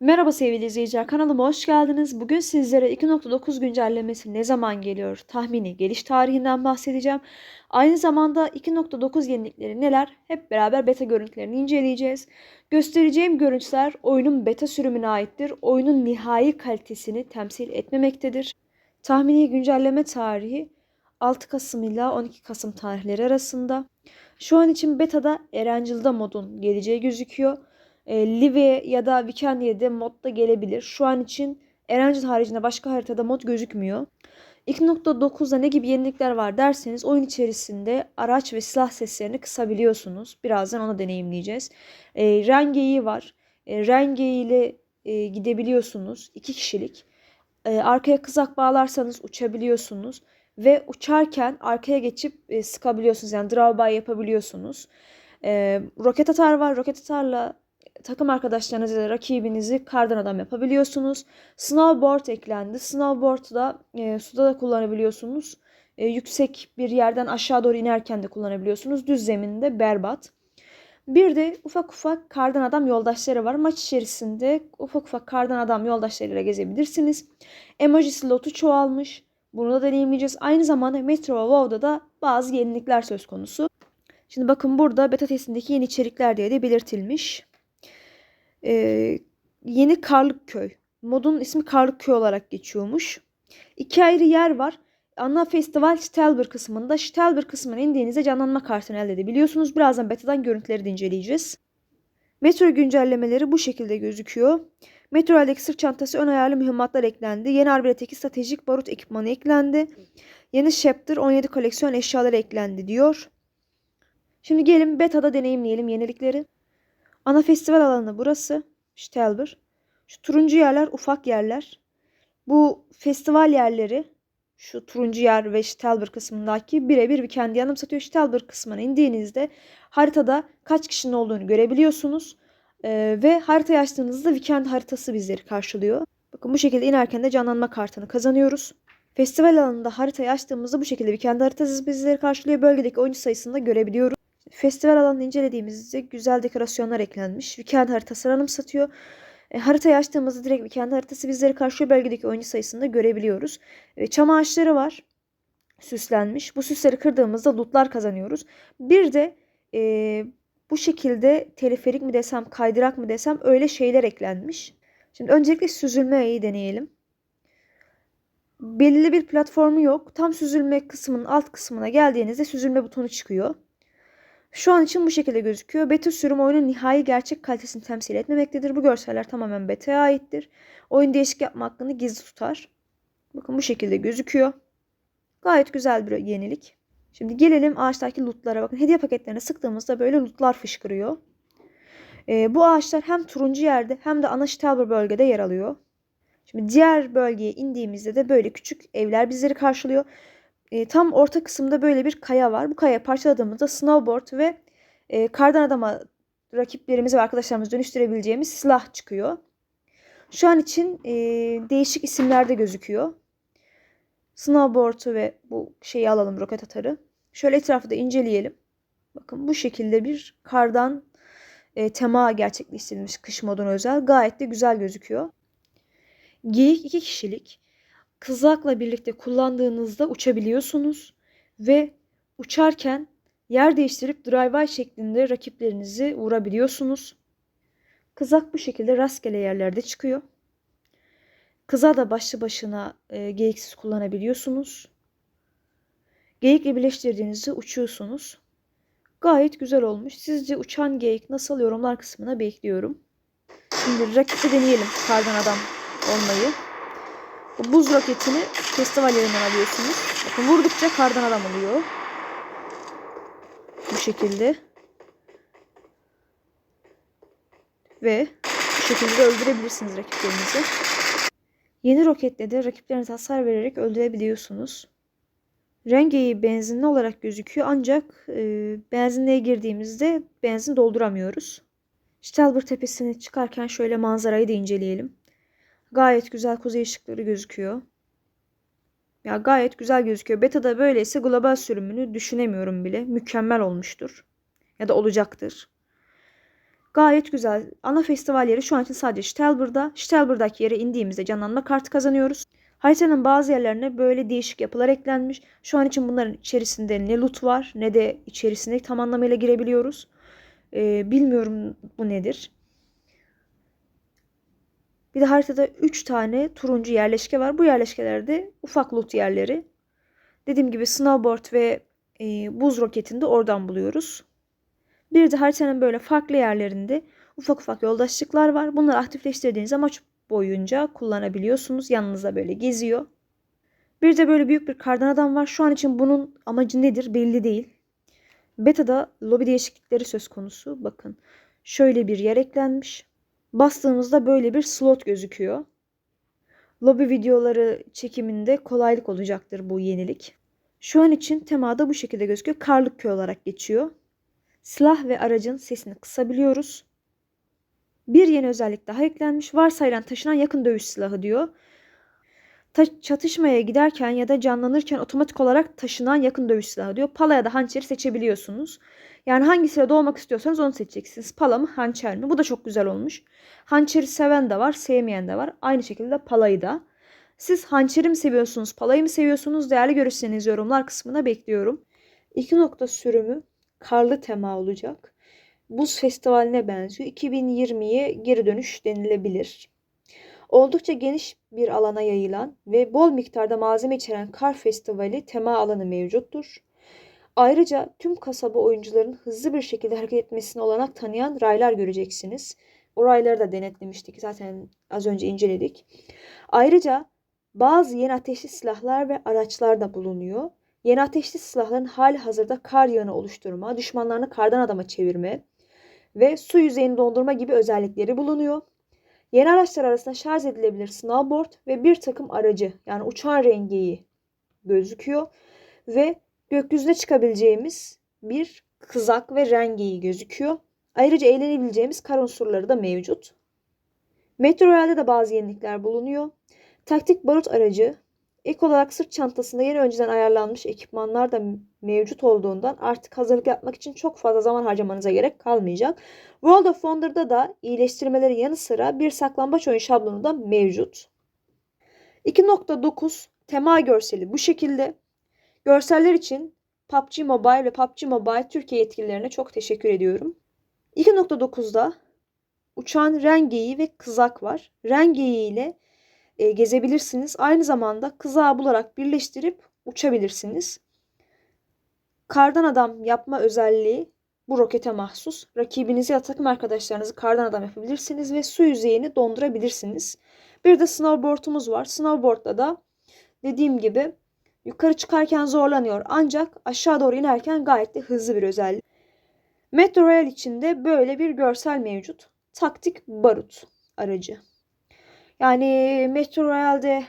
Merhaba sevgili izleyiciler, kanalıma hoş geldiniz. Bugün sizlere 2.9 güncellemesi ne zaman geliyor tahmini geliş tarihinden bahsedeceğim. Aynı zamanda 2.9 yenilikleri neler hep beraber beta görüntülerini inceleyeceğiz. Göstereceğim görüntüler oyunun beta sürümüne aittir. Oyunun nihai kalitesini temsil etmemektedir. Tahmini güncelleme tarihi 6 Kasım ile 12 Kasım tarihleri arasında. Şu an için betada Erangel'da modun geleceği gözüküyor. E, Live ya da Weekendy'de mod da gelebilir. Şu an için Erangel haricinde başka haritada mod gözükmüyor. 2.9'da ne gibi yenilikler var derseniz oyun içerisinde araç ve silah seslerini kısabiliyorsunuz. Birazdan onu deneyimleyeceğiz. E, Rengeyi var. E, Rengeyi ile e, gidebiliyorsunuz. iki kişilik. E, arkaya kızak bağlarsanız uçabiliyorsunuz. Ve uçarken arkaya geçip e, sıkabiliyorsunuz. Yani drawby yapabiliyorsunuz. E, roket atar var. Roket atarla takım arkadaşlarınız ya da rakibinizi kardan adam yapabiliyorsunuz. Snowboard eklendi. Snowboard'da e, suda da kullanabiliyorsunuz. E, yüksek bir yerden aşağı doğru inerken de kullanabiliyorsunuz. Düz zeminde berbat. Bir de ufak ufak kardan adam yoldaşları var. Maç içerisinde ufak ufak kardan adam yoldaşlarıyla gezebilirsiniz. Emoji slotu çoğalmış. Bunu da deneyimleyeceğiz. Aynı zamanda Metro WoW'da da bazı yenilikler söz konusu. Şimdi bakın burada beta testindeki yeni içerikler diye de belirtilmiş. Ee, yeni Karlık Köy. Modun ismi Karlık Köy olarak geçiyormuş. İki ayrı yer var. Ana festival Stelber kısmında. Stelber kısmına indiğinizde canlanma kartını elde edebiliyorsunuz. Birazdan betadan görüntüleri de inceleyeceğiz. Metro güncellemeleri bu şekilde gözüküyor. Metro'daki sırt çantası ön ayarlı mühimmatlar eklendi. Yeni Arbelet'teki stratejik barut ekipmanı eklendi. Yeni Chapter 17 koleksiyon eşyaları eklendi diyor. Şimdi gelin beta'da deneyimleyelim yenilikleri. Ana festival alanı burası. Stelber. Şu turuncu yerler ufak yerler. Bu festival yerleri şu turuncu yer ve Stelber kısmındaki birebir bir kendi anımsatıyor. Stelber kısmına indiğinizde haritada kaç kişinin olduğunu görebiliyorsunuz. Ee, ve haritayı açtığınızda weekend haritası bizleri karşılıyor. Bakın bu şekilde inerken de canlanma kartını kazanıyoruz. Festival alanında haritayı açtığımızda bu şekilde weekend haritası bizleri karşılıyor. Bölgedeki oyuncu sayısını da görebiliyoruz. Festival alanını incelediğimizde güzel dekorasyonlar eklenmiş. Weekend haritasını anımsatıyor. E, haritayı açtığımızda direkt weekend haritası bizleri karşılıyor. Bölgedeki oyuncu sayısını da görebiliyoruz. E, çam ağaçları var. Süslenmiş. Bu süsleri kırdığımızda lootlar kazanıyoruz. Bir de e, bu şekilde teleferik mi desem, kaydırak mı desem öyle şeyler eklenmiş. Şimdi öncelikle süzülmeyi deneyelim. Belirli bir platformu yok. Tam süzülme kısmının alt kısmına geldiğinizde süzülme butonu çıkıyor. Şu an için bu şekilde gözüküyor. Beta sürüm oyunun nihai gerçek kalitesini temsil etmemektedir. Bu görseller tamamen beta'ya aittir. Oyun değişik yapma hakkını gizli tutar. Bakın bu şekilde gözüküyor. Gayet güzel bir yenilik. Şimdi gelelim ağaçtaki lootlara bakın. Hediye paketlerine sıktığımızda böyle lootlar fışkırıyor. Ee, bu ağaçlar hem turuncu yerde hem de ana Stelber bölgede yer alıyor. Şimdi diğer bölgeye indiğimizde de böyle küçük evler bizleri karşılıyor. E, tam orta kısımda böyle bir kaya var. Bu kaya parçaladığımızda snowboard ve e, kardan adama rakiplerimizi ve arkadaşlarımızı dönüştürebileceğimiz silah çıkıyor. Şu an için e, değişik isimlerde gözüküyor. Snowboard'u ve bu şeyi alalım roket atarı. Şöyle etrafı da inceleyelim. Bakın bu şekilde bir kardan e, tema gerçekleştirilmiş kış moduna özel. Gayet de güzel gözüküyor. Geyik iki kişilik kızakla birlikte kullandığınızda uçabiliyorsunuz ve uçarken yer değiştirip drive-by şeklinde rakiplerinizi vurabiliyorsunuz. Kızak bu şekilde rastgele yerlerde çıkıyor. Kıza da başlı başına e, geyiksiz kullanabiliyorsunuz. Geyikle birleştirdiğinizde uçuyorsunuz. Gayet güzel olmuş. Sizce uçan geyik nasıl yorumlar kısmına bekliyorum. Şimdi rakiple deneyelim kardan adam olmayı. Bu buz roketini festival yerinden alıyorsunuz. Bakın vurdukça kardan adam oluyor. Bu şekilde. Ve bu şekilde de öldürebilirsiniz rakiplerinizi. Yeni roketle de rakiplerinize hasar vererek öldürebiliyorsunuz. Rengeyi benzinli olarak gözüküyor ancak e, benzinliğe girdiğimizde benzin dolduramıyoruz. Stelber tepesine çıkarken şöyle manzarayı da inceleyelim. Gayet güzel kuzey ışıkları gözüküyor. Ya gayet güzel gözüküyor. Beta'da böyleyse global sürümünü düşünemiyorum bile. Mükemmel olmuştur. Ya da olacaktır. Gayet güzel. Ana festival yeri şu an için sadece Stelbur'da. Stelbur'daki yere indiğimizde canlanma kartı kazanıyoruz. Haritanın bazı yerlerine böyle değişik yapılar eklenmiş. Şu an için bunların içerisinde ne loot var ne de içerisine tam anlamıyla girebiliyoruz. Ee, bilmiyorum bu nedir. Bir de haritada 3 tane turuncu yerleşke var. Bu yerleşkelerde ufak loot yerleri. Dediğim gibi snowboard ve e, buz roketini de oradan buluyoruz. Bir de haritanın böyle farklı yerlerinde ufak ufak yoldaşlıklar var. Bunları aktifleştirdiğiniz amaç boyunca kullanabiliyorsunuz. Yanınızda böyle geziyor. Bir de böyle büyük bir kardan adam var. Şu an için bunun amacı nedir belli değil. Beta'da lobi değişiklikleri söz konusu. Bakın şöyle bir yer eklenmiş. Bastığımızda böyle bir slot gözüküyor. Lobi videoları çekiminde kolaylık olacaktır bu yenilik. Şu an için temada bu şekilde gözüküyor. Karlık köy olarak geçiyor. Silah ve aracın sesini kısabiliyoruz. Bir yeni özellik daha eklenmiş. Varsayılan taşınan yakın dövüş silahı diyor. Çatışmaya giderken ya da canlanırken otomatik olarak taşınan yakın dövüş silahı diyor. Pala ya da hançeri seçebiliyorsunuz. Yani hangisiyle doğmak istiyorsanız onu seçeceksiniz. Pala mı hançer mi? Bu da çok güzel olmuş. Hançeri seven de var, sevmeyen de var. Aynı şekilde palayı da. Siz hançeri mi seviyorsunuz, palayı mı seviyorsunuz? Değerli görüşlerinizi yorumlar kısmına bekliyorum. İki nokta sürümü karlı tema olacak. Buz festivaline benziyor. 2020'ye geri dönüş denilebilir. Oldukça geniş bir alana yayılan ve bol miktarda malzeme içeren kar festivali tema alanı mevcuttur. Ayrıca tüm kasaba oyuncuların hızlı bir şekilde hareket etmesine olanak tanıyan raylar göreceksiniz. O rayları da denetlemiştik. Zaten az önce inceledik. Ayrıca bazı yeni ateşli silahlar ve araçlar da bulunuyor. Yeni ateşli silahların hali hazırda kar yağını oluşturma, düşmanlarını kardan adama çevirme ve su yüzeyini dondurma gibi özellikleri bulunuyor. Yeni araçlar arasında şarj edilebilir snowboard ve bir takım aracı yani uçan rengeyi gözüküyor ve gökyüzüne çıkabileceğimiz bir kızak ve rengeyi gözüküyor. Ayrıca eğlenebileceğimiz kar unsurları da mevcut. Metro Royale'de de bazı yenilikler bulunuyor. Taktik barut aracı, ek olarak sırt çantasında yeni önceden ayarlanmış ekipmanlar da mevcut olduğundan artık hazırlık yapmak için çok fazla zaman harcamanıza gerek kalmayacak. World of Wonder'da da iyileştirmelerin yanı sıra bir saklambaç oyun şablonu da mevcut. 2.9 tema görseli bu şekilde. Görseller için PUBG Mobile ve PUBG Mobile Türkiye yetkililerine çok teşekkür ediyorum. 2.9'da uçan rengeyi ve kızak var. Rengeyi ile e, gezebilirsiniz. Aynı zamanda kızağı bularak birleştirip uçabilirsiniz. Kardan adam yapma özelliği bu rokete mahsus. Rakibinizi ya takım arkadaşlarınızı kardan adam yapabilirsiniz ve su yüzeyini dondurabilirsiniz. Bir de snowboard'umuz var. Snowboard'da da dediğim gibi yukarı çıkarken zorlanıyor ancak aşağı doğru inerken gayet de hızlı bir özellik. Metro Rail içinde böyle bir görsel mevcut. Taktik barut aracı. Yani Metro Royale'de